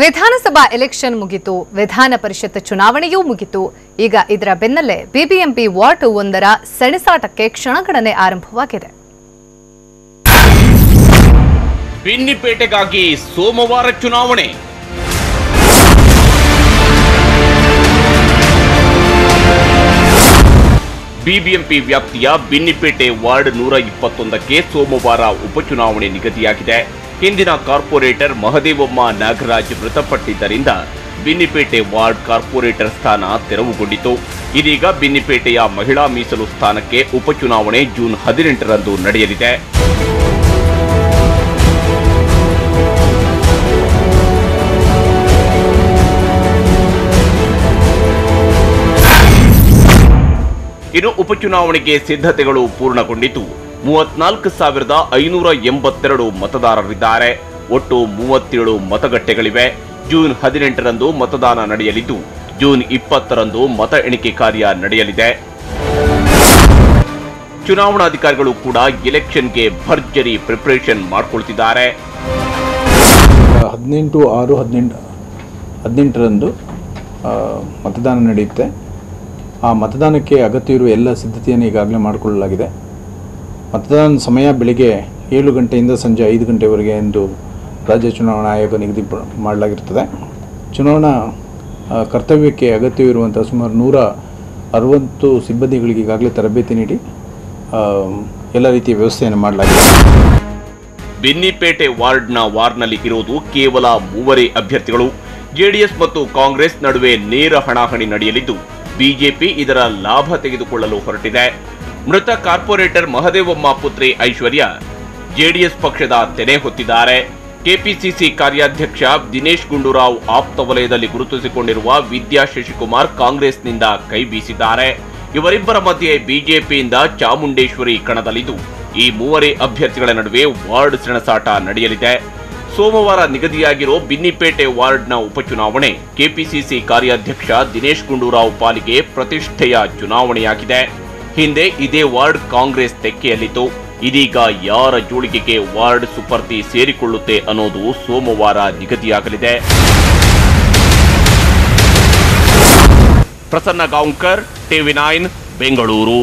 ವಿಧಾನಸಭಾ ಎಲೆಕ್ಷನ್ ಮುಗಿತು, ವಿಧಾನ ಪರಿಷತ್ ಚುನಾವಣೆಯೂ ಮುಗಿತು. ಈಗ ಇದರ ಬೆನ್ನಲ್ಲೇ ಬಿಬಿಎಂಪಿ ವಾರ್ಡ್ ಒಂದರ ಸೆಣಸಾಟಕ್ಕೆ ಕ್ಷಣಗಣನೆ ಆರಂಭವಾಗಿದೆ. ಬಿನ್ನಿಪೇಟೆಗಾಗಿ ಸೋಮವಾರ ಚುನಾವಣೆ. ಬಿಬಿಎಂಪಿ ವ್ಯಾಪ್ತಿಯ ಬಿನ್ನಿಪೇಟೆ ವಾರ್ಡ್ ನೂರ ಇಪ್ಪತ್ತೊಂದಕ್ಕೆ ಸೋಮವಾರ ಉಪಚುನಾವಣೆ ನಿಗದಿಯಾಗಿದೆ. ಹಿಂದಿನ ಕಾರ್ಪೊರೇಟರ್ ಮಹದೇವಮ್ಮ ನಾಗರಾಜ್ ಮೃತಪಟ್ಟಿದ್ದರಿಂದ ಬಿನ್ನಿಪೇಟೆ ವಾರ್ಡ್ ಕಾರ್ಪೊರೇಟರ್ ಸ್ಥಾನ ತೆರವುಗೊಂಡಿತು. ಇದೀಗ ಬಿನ್ನಿಪೇಟೆಯ ಮಹಿಳಾ ಮೀಸಲು ಸ್ಥಾನಕ್ಕೆ ಉಪಚುನಾವಣೆ ಜೂನ್ ಹದಿನೆಂಟರಂದು ನಡೆಯಲಿದೆ. ಇನ್ನು ಉಪಚುನಾವಣೆಗೆ ಸಿದ್ಧತೆಗಳು ಪೂರ್ಣಗೊಂಡಿದ್ದು ಮೂವತ್ನಾಲ್ಕು ಸಾವಿರದ ಐನೂರ ಎಂಬತ್ತೆರಡು ಮತದಾರರಿದ್ದಾರೆ. ಒಟ್ಟು ಮೂವತ್ತೇಳು ಮತಗಟ್ಟೆಗಳಿವೆ. ಜೂನ್ ಹದಿನೆಂಟರಂದು ಮತದಾನ ನಡೆಯಲಿದ್ದು, ಜೂನ್ ಇಪ್ಪತ್ತರಂದು ಮತ ಎಣಿಕೆ ಕಾರ್ಯ ನಡೆಯಲಿದೆ. ಚುನಾವಣಾಧಿಕಾರಿಗಳು ಕೂಡ ಎಲೆಕ್ಷನ್ಗೆ ಭರ್ಜರಿ ಪ್ರಿಪರೇಷನ್ ಮಾಡಿಕೊಳ್ತಿದ್ದಾರೆ. ಹದಿನೆಂಟು ಆರು ಹದಿನೆಂಟು, ಹದಿನೆಂಟರಂದು ಮತದಾನ ನಡೆಯುತ್ತೆ. ಆ ಮತದಾನಕ್ಕೆ ಅಗತ್ಯ ಇರುವ ಎಲ್ಲ ಸಿದ್ಧತೆಯನ್ನು ಈಗಾಗಲೇ ಮಾಡಿಕೊಳ್ಳಲಾಗಿದೆ. ಮತದಾನ ಸಮಯ ಬೆಳಿಗ್ಗೆ ಏಳು ಗಂಟೆಯಿಂದ ಸಂಜೆ ಐದು ಗಂಟೆವರೆಗೆ ಎಂದು ರಾಜ್ಯ ಚುನಾವಣಾ ಆಯೋಗ ನಿಗದಿ ಮಾಡಲಾಗಿರ್ತದೆ ಚುನಾವಣಾ ಕರ್ತವ್ಯಕ್ಕೆ ಅಗತ್ಯವಿರುವಂಥ ಸುಮಾರು ನೂರ ಅರವತ್ತು ಸಿಬ್ಬಂದಿಗಳಿಗೆ ಈಗಾಗಲೇ ತರಬೇತಿ ನೀಡಿ ಎಲ್ಲ ರೀತಿಯ ವ್ಯವಸ್ಥೆಯನ್ನು ಮಾಡಲಾಗಿದೆ. ಬೆನ್ನಿಪೇಟೆ ವಾರ್ಡ್ನ ವಾರ್ಡ್ನಲ್ಲಿ ಇರುವುದು ಕೇವಲ ಮೂವರೇ ಅಭ್ಯರ್ಥಿಗಳು. ಜೆಡಿಎಸ್ ಮತ್ತು ಕಾಂಗ್ರೆಸ್ ನಡುವೆ ನೇರ ಹಣಾಹಣಿ ನಡೆಯಲಿದ್ದು, ಬಿಜೆಪಿ ಇದರ ಲಾಭ ತೆಗೆದುಕೊಳ್ಳಲು ಹೊರಟಿದೆ. ಮೃತ ಕಾರ್ಪೊರೇಟರ್ ಮಹದೇವಮ್ಮ ಪುತ್ರಿ ಐಶ್ವರ್ಯ ಜೆಡಿಎಸ್ ಪಕ್ಷದ ತೆನೆ ಹೊತ್ತಿದ್ದಾರೆ. ಕೆಪಿಸಿಸಿ ಕಾರ್ಯಾಧ್ಯಕ್ಷ ದಿನೇಶ್ ಗುಂಡೂರಾವ್ ಆಪ್ತ ವಲಯದಲ್ಲಿ ಗುರುತಿಸಿಕೊಂಡಿರುವ ವಿದ್ಯಾ ಶಶಿಕುಮಾರ್ ಕಾಂಗ್ರೆಸ್ನಿಂದ ಕೈ ಬೀಸಿದ್ದಾರೆ. ಇವರಿಬ್ಬರ ಮಧ್ಯೆ ಬಿಜೆಪಿಯಿಂದ ಚಾಮುಂಡೇಶ್ವರಿ ಕಣದಲ್ಲಿದ್ದು, ಈ ಮೂವರೇ ಅಭ್ಯರ್ಥಿಗಳ ನಡುವೆ ವಾರ್ಡ್ ಸೆಣಸಾಟ ನಡೆಯಲಿದೆ. ಸೋಮವಾರ ನಿಗದಿಯಾಗಿರೋ ಬಿನ್ನಿಪೇಟೆ ವಾರ್ಡ್ನ ಉಪಚುನಾವಣೆ ಕೆಪಿಸಿಸಿ ಕಾರ್ಯಾಧ್ಯಕ್ಷ ದಿನೇಶ್ ಗುಂಡೂರಾವ್ ಪಾಲಿಗೆ ಪ್ರತಿಷ್ಠೆಯ ಚುನಾವಣೆಯಾಗಿದೆ. ಹಿಂದೆ ಇದೇ ವಾರ್ಡ್ ಕಾಂಗ್ರೆಸ್ ತೆಕ್ಕೆಯಲ್ಲಿತ್ತು. ಇದೀಗ ಯಾರ ಜೋಳಿಗೆಗೆ ವಾರ್ಡ್ ಸುಪರ್ತಿ ಸೇರಿಕೊಳ್ಳುತ್ತೆ ಅನ್ನೋದು ಸೋಮವಾರ ನಿಗದಿಯಾಗಲಿದೆ. Prasanna Gaonkar, TV nine, Bengaluru.